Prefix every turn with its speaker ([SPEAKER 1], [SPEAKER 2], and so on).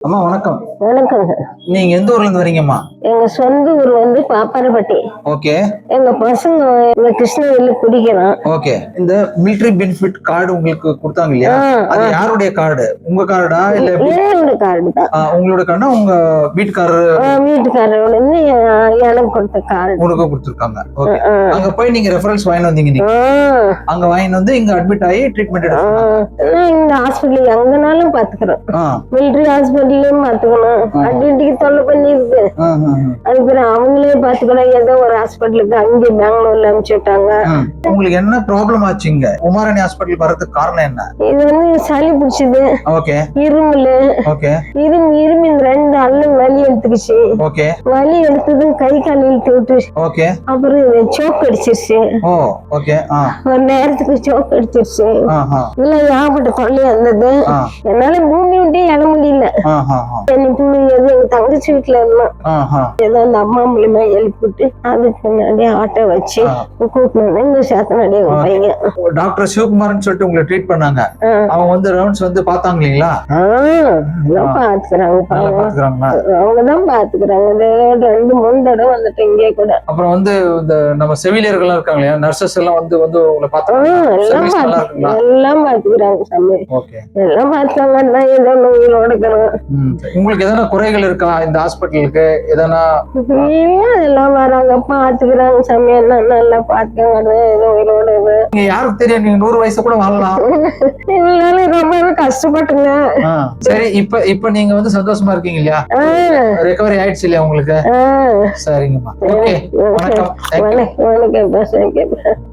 [SPEAKER 1] அம்மா வணக்கம்.
[SPEAKER 2] வணக்கங்க
[SPEAKER 1] நீங்க எந்த ஊர்ல இருந்து வரீங்கம்மா?
[SPEAKER 2] எங்க சொந்த ஊர் வந்து பாப்பாரப்பட்டி.
[SPEAKER 1] ஓகே.
[SPEAKER 2] எங்க பசங்க இங்க கிருஷ்ணகிரியில குடிக்கிறோம்.
[SPEAKER 1] ஓகே. இந்த மிலிட்டரி பெனிஃபிட் கார்டு உங்களுக்கு கொடுத்தாங்க இல்லையா? அது யாருடைய கார்டு உங்க கார்டா இல்ல?
[SPEAKER 2] என்னோட கார்டு தான்.
[SPEAKER 1] உங்களோட கார்டா உங்க வீட்டுக்காரர்
[SPEAKER 2] ஆ, வீட்டுக்காரரோட இருந்து எனக்கு கொடுத்த கார்டு
[SPEAKER 1] உங்களுக்கு கொடுத்துருக்காங்க. ஓகே. அங்க போய் நீங்க ரெஃபரன்ஸ் வாங்கிட்டு வந்தீங்க நீங்க. அங்க வாங்கிட்டு வந்து இங்க அட்மிட் ஆகி ட்ரீட்மெண்ட் எடுத்துக்கோங்க.
[SPEAKER 2] இந்த ஹாஸ்பிட்டல் எங்கனாலும் பாத்துக்கிறோம். மிலிட்டரி ஹாஸ்பிட்டல்லையும் பாத்துக்கணும். அட்மிட்டுக்கு தொல்லை பண்ணிருக்கு அதுக்கப்புறம் அவங்களே பாத்துக்கணும் ஏதோ ஒரு ஹாஸ்பிட்டலுக்கு அங்கே பெங்களூர்ல அனுப்பிச்சு விட்டாங்க.
[SPEAKER 1] உங்களுக்கு என்ன ப்ராப்ளம் ஆச்சுங்க உமாரணி ஹாஸ்பிட்டல் வர்றதுக்கு காரணம் என்ன?
[SPEAKER 2] இது வந்து சளி பிடிச்சது.
[SPEAKER 1] ஓகே.
[SPEAKER 2] இருமல்.
[SPEAKER 1] ஓகே.
[SPEAKER 2] இரும்பு இரும்பு இந்த ரெண்டு அல்லும் வலி எடுத்துக்கிச்சு.
[SPEAKER 1] ஓகே.
[SPEAKER 2] வலி எடுத்ததும் கை கால் இழுத்து
[SPEAKER 1] ஓகே.
[SPEAKER 2] அப்புறம் சோக் அடிச்சிருச்சு.
[SPEAKER 1] ஓ ஓகே. ஆ.
[SPEAKER 2] ஒரு நேரத்துக்கு சோக் அடிச்சிருச்சு. இல்ல ஏகப்பட்ட தொல்லையா இருந்தது. என்னால பூமி விட்டே எழ முடியல. புரிஞ்சது எங்க தங்கச்சி வீட்டுல இருந்தோம் ஏதோ அந்த அம்மா மூலியமா எழுப்பிட்டு அதுக்கு முன்னாடி ஆட்டோ வச்சு வந்தேன் இங்க சேத்தனாடி எங்க பையன்
[SPEAKER 1] டாக்டர் சிவகுமார்னு சொல்லிட்டு உங்களை ட்ரீட் பண்ணாங்க. அவங்க வந்து ரவுண்ட்ஸ் வந்து பார்த்தாங்க இல்லைங்களா?
[SPEAKER 2] பாத்துக்கிறாங்க அவங்கதான் பாத்துக்கிறாங்க ரெண்டு மூணு தடவை வந்துட்டு இங்கே கூட.
[SPEAKER 1] அப்புறம் வந்து இந்த நம்ம செவிலியர்கள்லாம் இருக்காங்க இல்லையா? நர்சஸ் எல்லாம் வந்து வந்து உங்களை பார்த்தாங்க
[SPEAKER 2] எல்லாம் பாத்துக்கிறாங்க எல்லாம் பார்த்தாங்கன்னா ஏதோ நோயில் உடைக்கணும்
[SPEAKER 1] உங்களுக்கு எதனா குறைகள் இருக்கா இந்த ஹாஸ்பிட்டலுக்கு? எதனா
[SPEAKER 2] அதெல்லாம் வராங்க. பாத்துக்கிறாங்க சாமி எல்லாம் நல்லா பாத்துக்கிறாங்க. ஏதோ உயிரோட இது.
[SPEAKER 1] நீங்க யாருக்கு தெரியும்? நீங்க நூறு வயசு கூட வாழலாம்.
[SPEAKER 2] இருந்தாலும் ரொம்ப கஷ்டப்பட்டுங்க.
[SPEAKER 1] சரி இப்ப இப்ப நீங்க வந்து சந்தோஷமா இருக்கீங்க இல்லையா? ரெக்கவரி ஆயிடுச்சு இல்லையா உங்களுக்கு. சரிங்கம்மா. ஓகே வணக்கம்.
[SPEAKER 2] வணக்கம்.